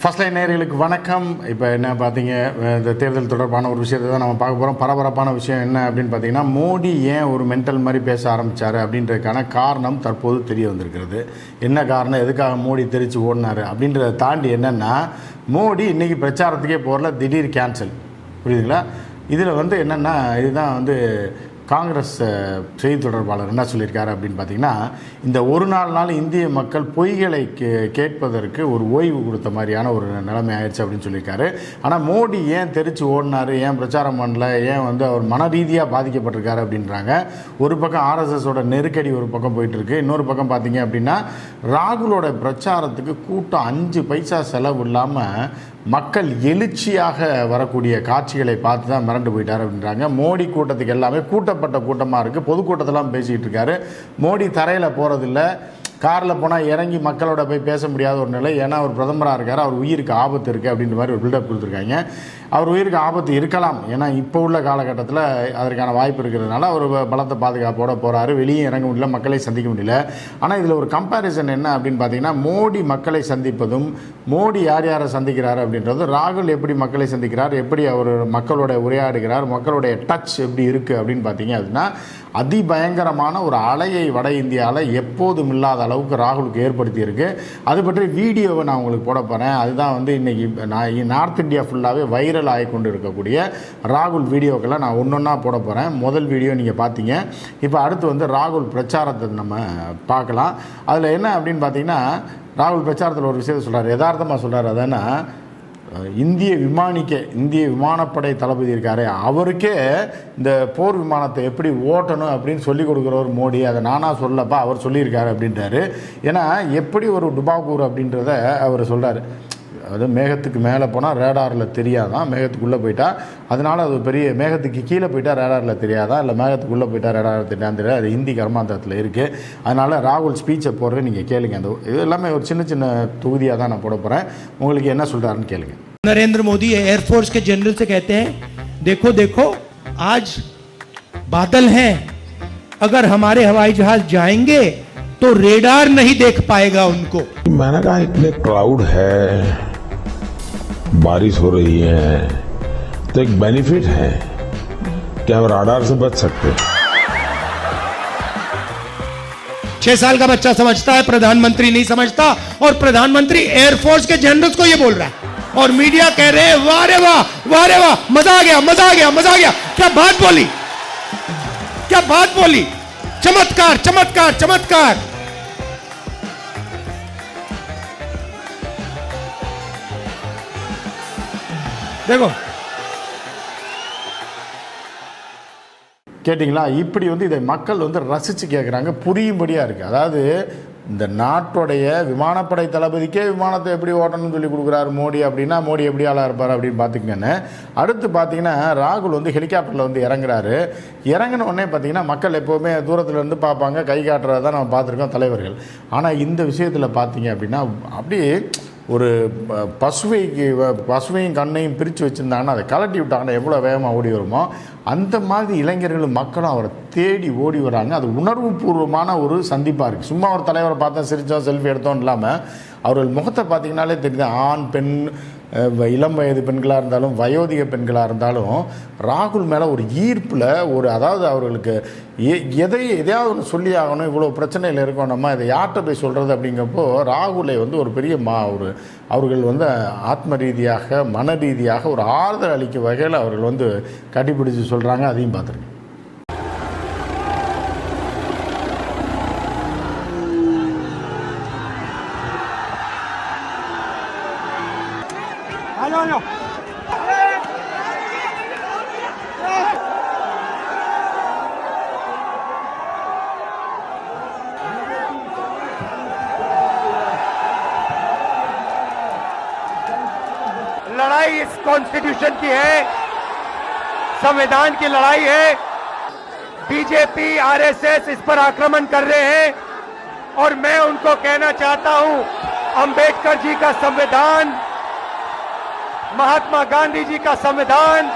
First line நேர்களுக்கு வணக்கம். இப்போ என்ன பார்த்தீங்க இந்த தேர்தல் தொடர்பான ஒரு விஷயத்தை தான் நம்ம பார்க்க போகிறோம் பரபரப்பான விஷயம் என்ன அப்படின்னு பார்த்தீங்கன்னா மோடி ஏன் ஒரு மென்டல் மாதிரி பேச ஆரம்பித்தார் அப்படின்றதுக்கான காரணம் தற்போது தெரிய வந்திருக்கிறது. என்ன காரணம்? எதுக்காக மோடி தெரிச்சு ஓடினார்? அப்படின்றத தாண்டி என்னென்னா மோடி இன்றைக்கி பிரச்சாரத்துக்கே போகல திடீர் கேன்சல் புரியுதுங்களா? இதில் வந்து என்னென்னா இதுதான் வந்து காங்கிரஸ் செய்தி தொடர்பாளர் என்ன சொல்லியிருக்காரு அப்படின்னு பார்த்தீங்கன்னா இந்த ஒரு நாள் நாள் இந்திய மக்கள் பொய்களை கே கேட்பதற்கு ஒரு ஓய்வு கொடுத்த மாதிரியான ஒரு நிலைமை ஆயிடுச்சு அப்படின்னு சொல்லியிருக்காரு. ஆனால் மோடி ஏன் தெரிச்சு ஓடினாரு ஏன் பிரச்சாரம் பண்ணல ஏன் வந்து அவர் மன ரீதியாக பாதிக்கப்பட்டிருக்காரு அப்படின்றாங்க. ஒரு பக்கம் ஆர்எஸ்எஸோட நெருக்கடி ஒரு பக்கம் போயிட்டுருக்கு. இன்னொரு பக்கம் பார்த்தீங்க அப்படின்னா ராகுலோட பிரச்சாரத்துக்கு கூட்டம் அஞ்சு பைசா செலவு இல்லாமல் மக்கள் எழுச்சியாக வரக்கூடிய காட்சிகளை பார்த்து தான் மிரண்டு போயிட்டார் அப்படின்றாங்க. மோடி கூட்டத்துக்கு எல்லாமே கூட்டப்பட்ட கூட்டமாக இருக்குது பொதுக்கூட்டத்தெல்லாம் பேசிக்கிட்டு இருக்காரு. மோடி தரையில் போகிறதில்ல காரில் போனால் இறங்கி மக்களோட போய் பேச முடியாத ஒரு நிலை. ஏன்னா அவர் பிரதமராக இருக்கார். அவர் உயிருக்கு ஆபத்து இருக்குது அப்படின்ற மாதிரி ஒரு பில்டப் கொடுத்துருக்காங்க. அவர் உயிருக்கு ஆபத்து இருக்கலாம். ஏன்னா இப்போ உள்ள காலகட்டத்தில் அதற்கான வாய்ப்பு இருக்கிறதுனால அவர் பலத்த பாதுகாப்போட போகிறாரு வெளியே இறங்க முடியல மக்களை சந்திக்க முடியல. ஆனால் இதில் ஒரு கம்பேரிசன் என்ன அப்படின்னு பார்த்தீங்கன்னா மோடி மக்களை சந்திப்பதும் மோடி யார் யாரை சந்திக்கிறார் அப்படின்றது ராகுல் எப்படி மக்களை சந்திக்கிறார் எப்படி அவர் மக்களோட உரையாடுகிறார் மக்களுடைய டச் எப்படி இருக்குது அப்படின்னு பார்த்தீங்க அப்படின்னா அதிபயங்கரமான ஒரு அலையை வட இந்தியாவில் எப்போதும் இல்லாத அளவுக்கு ராகுலுக்கு ஏற்படுத்தியிருக்கு அது பற்றி வீடியோவை நான் உங்களுக்கு போட போகிறேன் அதுதான் வந்து இன்றைக்கி நான் நார்த் இந்தியா ஃபுல்லாகவே வைரல் ஆகி கொண்டு இருக்கக்கூடிய ராகுல் வீடியோக்களை நான் ஒன்றொன்னா போட போகிறேன் முதல் வீடியோ நீங்கள் பார்த்தீங்க இப்போ அடுத்து வந்து ராகுல் பிரச்சாரத்தை நம்ம பார்க்கலாம். அதில் என்ன அப்படின்னு பார்த்தீங்கன்னா ராகுல் பிரச்சாரத்தில் ஒரு விஷயத்தை சொல்கிறார் யதார்த்தமாக சொல்கிறார் அதானா இந்திய விமானிக்கே இந்திய விமானப்படை தளபதி இருக்காரு அவருக்கே இந்த போர் விமானத்தை எப்படி ஓட்டணும் அப்படின்னு சொல்லி கொடுக்குறவர் மோடி. அதை நானாக சொல்லப்பா அவர் சொல்லியிருக்காரு அப்படின்றாரு. ஏன்னா எப்படி ஒரு டுபாகூர் அப்படின்றத அவர் சொல்கிறார் அது மேகத்துக்கு மேலே போனால் ரேடாரில் தெரியாதான் மேகத்துக்குள்ளே போயிட்டா அதனால அது பெரிய மேகத்துக்கு கீழே போயிட்டா ரேடாரில் தெரியாதா இல்லை மேகத்துக்குள்ளே போயிட்டா ரேடாரில் தெரியாதுன்னு தெரியாது அது ஹிந்தி கர்மாந்தரத்தில் இருக்குது அதனால் ராகுல் ஸ்பீச்சை போடுறது நீங்கள் கேளுங்க அந்த இது எல்லாமே ஒரு சின்ன சின்ன தொகுதியாக தான் நான் போட போகிறேன் உங்களுக்கு என்ன சொல்கிறாருன்னு கேளுங்க नरेंद्र मोदी एयरफोर्स के जनरल से कहते हैं देखो देखो आज बादल हैं अगर हमारे हवाई जहाज जाएंगे तो रेडार नहीं देख पाएगा उनको। मैंने कहा इतने क्लाउड है बारिश हो रही है तो एक बेनिफिट है कि हम राडार से बच सकते हैं। छह साल का बच्चा समझता है प्रधानमंत्री नहीं समझता और प्रधानमंत्री एयरफोर्स के जनरल्स को ये बोल रहा है। और मीडिया कह रहे हैं वाह रे वाह वाह रे वाह मज़ा आ गया मज़ा आ गया मज़ा आ गया। क्या बात बोली? क्या बात बोली? ચમત્કાર ચમત્કાર ચમત્કાર દેખો கேட்டிங்களா? இப்படி வந்து இதை மக்கள் வந்து ரசித்து கேட்குறாங்க புரியும்படியாக இருக்குது அதாவது இந்த நாட்டுடைய விமானப்படை தளபதிக்கே விமானத்தை எப்படி ஓட்டணும்னு சொல்லி கொடுக்குறாரு மோடி அப்படின்னா மோடி எப்படி ஆளாக இருப்பார் அப்படின்னு பார்த்துக்கங்கன்னு. அடுத்து பார்த்தீங்கன்னா ராகுல் வந்து ஹெலிகாப்டரில் வந்து இறங்குறாரு. இறங்கின உடனே பார்த்தீங்கன்னா மக்கள் எப்போவுமே தூரத்துலேருந்து பார்ப்பாங்க கை காட்டுறதை தான் நம்ம பார்த்துருக்கோம் தலைவர்கள். ஆனால் இந்த விஷயத்தில் பார்த்தீங்க அப்படின்னா அப்படியே ஒரு ப- பசுவைக்கு வ- பசுவையும் கண்ணையும் பிரித்து வச்சுருந்தாங்கன்னா அதை கலட்டி விட்டாங்கன்னா எவ்வளோ வேகமாக ஓடி வருமோ அந்த மாதிரி இளைஞர்களும் மக்களும் அவரை தேடி ஓடி வராங்க. அது உணர்வுபூர்வமான ஒரு சந்திப்பாக இருக்குது சும்மா ஒரு தலைவரை பார்த்தா சிரித்தோம் செல்ஃபி எடுத்தோம் இல்லாமல் அவர்கள் முகத்தை பார்த்தீங்கன்னாலே தெரியுது ஆண் பெண் இளம் வயது பெண்களாக இருந்தாலும் வயோதிக பெண்களாக இருந்தாலும் ராகுல் மேலே ஒரு ஈர்ப்பில் ஒரு அதாவது அவர்களுக்கு எ- எதை எதையாவது ஒன்று சொல்லி ஆகணும் இவ்வளோ பிரச்சனையில் இருக்கோம் நம்ம இதை யார்கிட்ட போய் சொல்கிறது அப்படிங்கப்போ ராகுலை வந்து ஒரு பெரிய மா ஒரு அவர்கள் வந்து ஆத்ம ரீதியாக மன ரீதியாக ஒரு ஆறுதல் அளிக்கும் வகையில் அவர்கள் வந்து கட்டிப்பிடிச்சு சொல்கிறாங்க அதையும் பார்த்துருக்கேன் लड़ाई इस कॉन्स्टिट्यूशन की है। संविधान की लड़ाई है। बीजेपी आरएसएस इस पर आक्रमण कर रहे हैं। और मैं उनको कहना चाहता हूँ, अंबेडकर जी का संविधान, महात्मा गांधी जी का संविधान,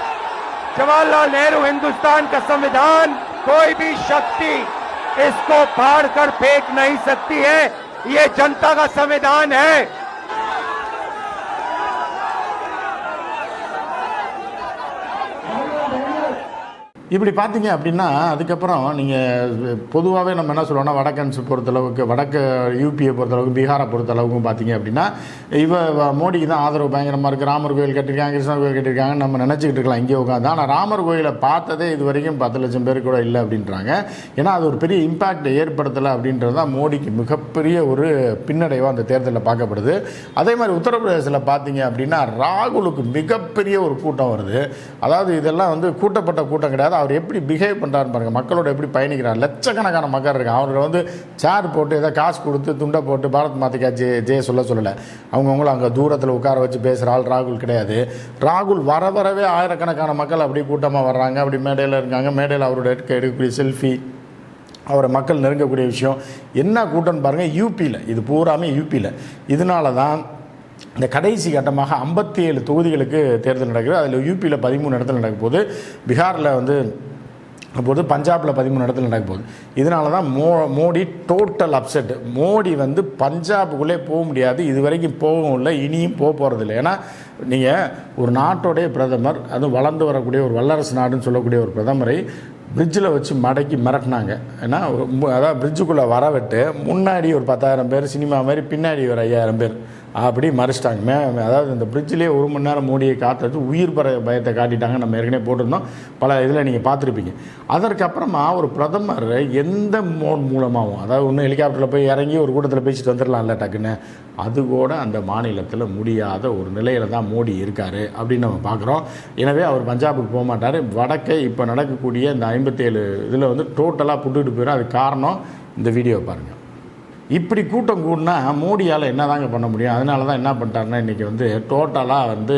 जवाहरलाल नेहरू हिंदुस्तान का संविधान, कोई भी शक्ति इसको फाड़ कर फेंक नहीं सकती है। ये जनता का संविधान है। இப்படி பார்த்தீங்க அப்படின்னா அதுக்கப்புறம் நீங்கள் பொதுவாகவே நம்ம என்ன சொல்லுவோம்னா வடக்கன்ஸ் பொறுத்தளவுக்கு வடக்கு யூபியை பொறுத்தளவுக்கு பீகாரை பொறுத்தளவுக்கும் பார்த்தீங்க அப்படின்னா இவ மோடிக்கு தான் ஆதரவு பயங்கரமாக இருக்குது ராமர் கோயில் கட்டியிருக்காங்க கிருஷ்ணர் கோயில் கட்டியிருக்காங்க நம்ம நினச்சிக்கிட்டு இருக்கலாம் இங்கே உட்காந்து ஆனால் ராமர் கோயிலை பார்த்ததே இது வரைக்கும் பத்து லட்சம் பேர் கூட இல்லை அப்படின்றாங்க. ஏன்னா அது ஒரு பெரிய இம்பாக்ட் ஏற்படுத்தலை அப்படின்றது தான் மோடிக்கு மிகப்பெரிய ஒரு பின்னடைவாக அந்த தேர்தலில் பார்க்கப்படுது. அதே மாதிரி உத்தரப்பிரதேசத்தில் பார்த்தீங்க அப்படின்னா ராகுலுக்கு மிகப்பெரிய ஒரு கூட்டம் வருது. அதாவது இதெல்லாம் வந்து கூட்டப்பட்ட கூட்டம் கிடையாது. அவர் எப்படி பிஹேவ் பண்ணுறாரு பாருங்கள் மக்களோட எப்படி பயணிக்கிறார். லட்சக்கணக்கான மக்கள் இருக்காங்க. அவர்கள் வந்து சேர் போட்டு ஏதோ காசு கொடுத்து துண்டை போட்டு பாரத் மாத்திக்கா ஜே ஜெய சொல்ல சொல்லலை. அவங்கவுங்களும் அங்கே தூரத்தில் உட்கார வச்சு பேசுகிற ஆள் ராகுல் கிடையாது. ராகுல் வர வரவே ஆயிரக்கணக்கான மக்கள் அப்படி கூட்டமாக வர்றாங்க. அப்படி மேடையில் இருக்காங்க. மேடையில் அவரோட எடுக்க எடுக்கக்கூடிய செல்ஃபி அவரை மக்கள் நெருங்கக்கூடிய விஷயம். என்ன கூட்டம்னு பாருங்கள் யூபியில் இது பூராமே யூபியில் இதனால தான் இந்த கடைசி கட்டமாக ஐம்பத்தி ஏழு தொகுதிகளுக்கு தேர்தல் நடக்குது. அதில் யூபியில் பதிமூணு இடத்துல நடக்க போது பீகாரில் வந்து அப்போது பஞ்சாபில் பதிமூணு இடத்துல நடக்க போகுது. இதனால தான் மோ மோடி டோட்டல் அப்செட் மோடி வந்து பஞ்சாபுக்குள்ளே போக முடியாது. இது வரைக்கும் போகவும் இல்லை. இனியும் போக போகிறதில்ல ஏன்னா நீங்கள் ஒரு நாட்டோடைய பிரதமர் அதுவும் வளர்ந்து வரக்கூடிய ஒரு வல்லரசு நாடுன்னு சொல்லக்கூடிய ஒரு பிரதமரை பிரிட்ஜில் வச்சு மடக்கி மிரட்டினாங்க. ஏன்னா அதாவது பிரிட்ஜுக்குள்ளே வர விட்டு முன்னாடி ஒரு பத்தாயிரம் பேர் சினிமா மாதிரி பின்னாடி ஒரு ஐயாயிரம் பேர். அப்படி மறைச்சிட்டாங்க. மே அதாவது இந்த பிரிட்ஜிலே ஒரு மணி நேரம் மூடியை காத்தது உயிர் பர பயத்தை காட்டிட்டாங்க. நம்ம ஏற்கனவே போட்டிருந்தோம். பல இதில் நீங்கள் பார்த்துருப்பீங்க. அதற்கப்புறமா ஒரு பிரதமர் எந்த மோட் மூலமாகவும் அதாவது ஒன்று ஹெலிகாப்டரில் போய் இறங்கி ஒரு கூட்டத்தில் பேசிட்டு வந்துடலாம்ல டக்குன்னு அது கூட அந்த மாநிலத்தில் முடியாத ஒரு நிலையில் தான் மோடி இருக்கார் அப்படின்னு நம்ம பார்க்குறோம். எனவே அவர் பஞ்சாபுக்கு போக மாட்டார். வடக்கே இப்போ நடக்கக்கூடிய இந்த ஐம்பத்தேழு இதில் வந்து டோட்டலாக புட்டுட்டு போயிடும் அது காரணம் இந்த வீடியோ பாருங்கள் இப்படி கூட்டம் கூடினா மோடியால் என்னதாங்க பண்ண முடியும்? அதனால தான் என்ன பண்ணிட்டாருன்னா இன்றைக்கி வந்து டோட்டலாக வந்து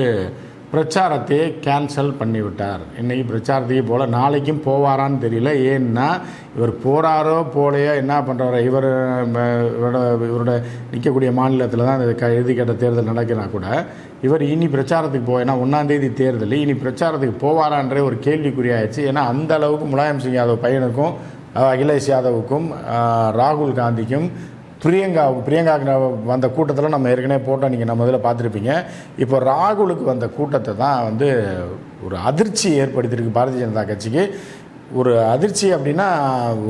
பிரச்சாரத்தையே கேன்சல் பண்ணிவிட்டார். இன்றைக்கி பிரச்சாரத்தையே போல் நாளைக்கும் போவாரான்னு தெரியல. ஏன்னா இவர் போகிறாரோ போலையோ என்ன பண்ணுறாரோ இவர் இவரோட இவரோட நிற்கக்கூடிய மாநிலத்தில் தான் இந்த க கேட்ட தேர்தல் நடக்கிறா கூட இவர் இனி பிரச்சாரத்துக்கு போய் ஏன்னா ஒன்றாந்தேதி தேர்தல் இனி பிரச்சாரத்துக்கு போவாரான்றே ஒரு கேள்விக்குறியாயிடுச்சு. ஏன்னா அந்த அளவுக்கு முலாயம் சிங் யாதவ் பையனுக்கும் அகிலேஷ் யாதவுக்கும் ராகுல் காந்திக்கும் பிரியங்கா பிரியங்காவுக்கு வந்த கூட்டத்தில் நம்ம ஏற்கனவே போட்டோம் நீங்கள் நம்ம இதில் பார்த்துருப்பீங்க. இப்போ ராகுலுக்கு வந்த கூட்டத்தை தான் வந்து ஒரு அதிர்ச்சி ஏற்படுத்தியிருக்கு பாரதிய ஜனதா கட்சிக்கு. ஒரு அதிர்ச்சி அப்படின்னா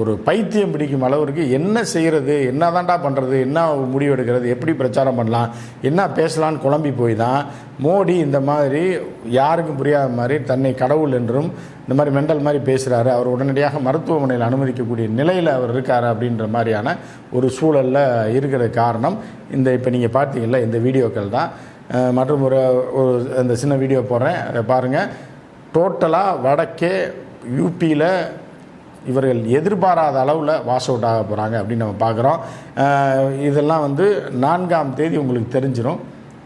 ஒரு பைத்தியம் பிடிக்கும் அளவிற்கு என்ன செய்கிறது என்ன தாண்டா பண்ணுறது என்ன முடிவு எடுக்கிறது எப்படி பிரச்சாரம் பண்ணலாம் என்ன பேசலான்னு குழம்பி போய் தான் மோடி இந்த மாதிரி யாருக்கும் புரியாத மாதிரி தன்னை கடவுள் என்றும் இந்த மாதிரி மெண்டல் மாதிரி பேசுகிறாரு அவர் உடனடியாக மருத்துவமனையில் அனுமதிக்கக்கூடிய நிலையில் அவர் இருக்கார் அப்படின்ற மாதிரியான ஒரு சூழலில் இருக்கிற காரணம் இந்த இப்போ நீங்கள் பார்த்தீங்கல்ல இந்த வீடியோக்கள் தான். மற்றும் ஒரு ஒரு இந்த சின்ன வீடியோ போடுறேன். அதை பாருங்கள் டோட்டலாக வடக்கே யூபியில் இவர்கள் எதிர்பாராத அளவில் வாஷ் அவுட் ஆக போகிறாங்க அப்படின்னு நம்ம பார்க்குறோம். இதெல்லாம் வந்து நான்காம் தேதி உங்களுக்கு தெரிஞ்சிடும்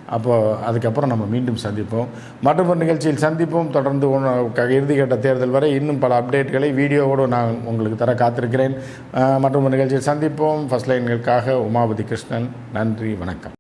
அப்போது அதுக்கப்புறம் நம்ம மீண்டும் சந்திப்போம். மற்றும் ஒரு நிகழ்ச்சியில் சந்திப்போம். தொடர்ந்து ஒன்று க- இறுதிக்கட்ட தேர்தல் வரை இன்னும் பல அப்டேட்களை வீடியோவோடு நான் உங்களுக்கு தர காத்திருக்கிறேன். மற்றொரு மற்றும் நிகழ்ச்சியில் சந்திப்போம். ஃபர்ஸ்ட் லைன்களுக்காக உமாபதி கிருஷ்ணன். நன்றி வணக்கம்.